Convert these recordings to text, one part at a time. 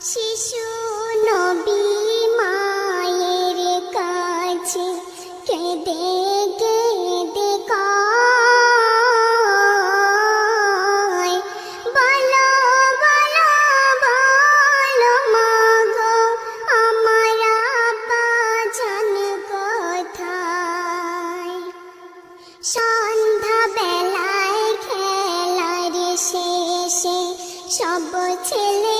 শিশু নবী মায়ের কাছে কেঁদে কেঁদে কয়, বলো বলো বলো মাগো, আমার আব্বা জান কোথায়? সন্ধ্যা বেলায় খেলার শেষে সব ছেলেদের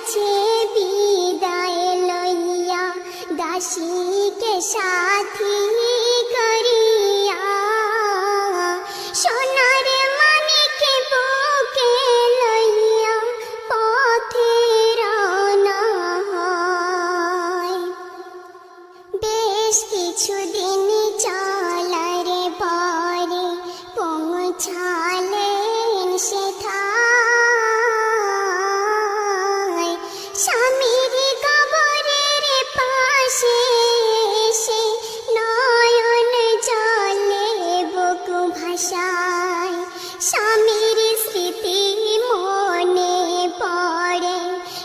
কাছে বিদায় লইয়া দাসীকে সাথী নেশায় স্বামীর স্মৃতি মনে পড়ে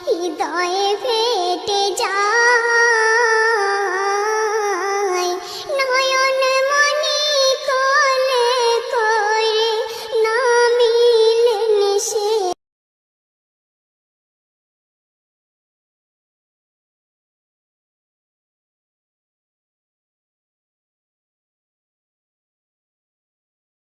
হৃদয়ে ফেটে যায়।